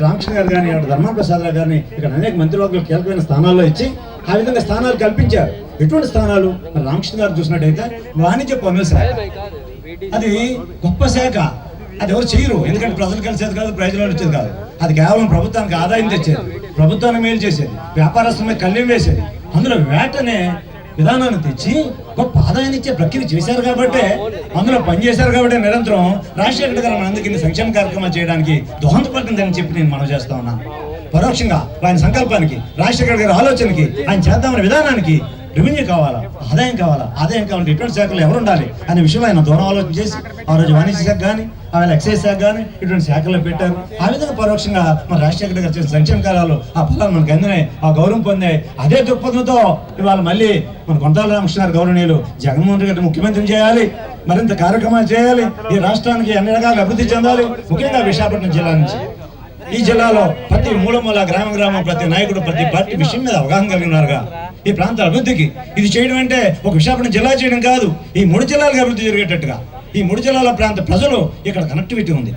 రామకృష్ణ గారు కానీ అటు ధర్మప్రసాద్ రావు గారిని కానీ ఇక్కడ అనేక మంత్రివర్గులు కీలకమైన స్థానాల్లో ఇచ్చి ఆ విధంగా స్థానాలు కల్పించారు. ఎటువంటి స్థానాలు? మరి రామకృష్ణ గారు చూసినట్టయితే వాణిజ్య పన్నుల శాఖ. అది గొప్ప శాఖ. అది ఎవరు చేయరు. ఎందుకంటే ప్రజలు కలిసేది కాదు ప్రజలు వచ్చేది కాదు. అది కేవలం ప్రభుత్వానికి ఆదాయం తెచ్చేది. ప్రభుత్వానికి మేలు చేసేది. వ్యాపారస్తుల మీద కళ్ళెం వేసేది. అందులో వేటనే విధానాన్ని తెచ్చి గొప్ప ఆదాయాన్ని ఇచ్చే ప్రక్రియ చేశారు కాబట్టి అందులో పనిచేశారు కాబట్టి నిరంతరం రాజశేఖర్ గారు మనందరికీ సంక్షేమ కార్యక్రమాలు చేయడానికి దోహదపడుతుందని చెప్పి నేను మనం చేస్తా ఉన్నాను పరోక్షంగా ఆయన సంకల్పానికి రాజశేఖర్ గారి ఆలోచనకి ఆయన చేద్దామనే విధానానికి రెవెన్యూ కావాలా? ఆదాయం కావాలా? ఆదాయం కావాలంటే ఇటువంటి శాఖలు ఎవరు ఉండాలి? అనే విషయంలో ఆయన దూరం ఆలోచన చేసి ఆ రోజు వాణిజ్య శాఖ కానీ ఆ వేళ ఎక్సైజ్ శాఖ కానీ ఇటువంటి శాఖల్లో పెట్టారు. ఆ విధంగా పరోక్షంగా మన రాజశేఖర గారు చేసిన సంక్షేమ కార్యాలు ఆ ఫలాలు మనకు అందినాయి ఆ గౌరవం పొందాయి. అదే దృక్పథంతో ఇవాళ మళ్ళీ మన కొంతాల రామకృష్ణ గారు గౌరవనీయులు జగన్మోహన్ రెడ్డి గారిని ముఖ్యమంత్రిని చేయాలి మరింత కార్యక్రమాలు చేయాలి ఈ రాష్ట్రానికి అన్ని రకాల అభివృద్ధి చెందాలి ముఖ్యంగా విశాఖపట్నం జిల్లా నుంచి. ఈ జిల్లాలో ప్రతి మూలమూల గ్రామ గ్రామం ప్రతి నాయకుడు ప్రతి పార్టీ విషయం మీద అవగాహన కలిగినారుగా ఈ ప్రాంత అభివృద్ధికి ఇది చేయడం అంటే ఒక విశాఖపట్నం జిల్లా చేయడం కాదు ఈ మూడు జిల్లాలకు అభివృద్ధి జరిగేటట్టుగా. ఈ మూడు జిల్లాల ప్రాంత ప్రజలు ఇక్కడ కనెక్టివిటీ ఉంది.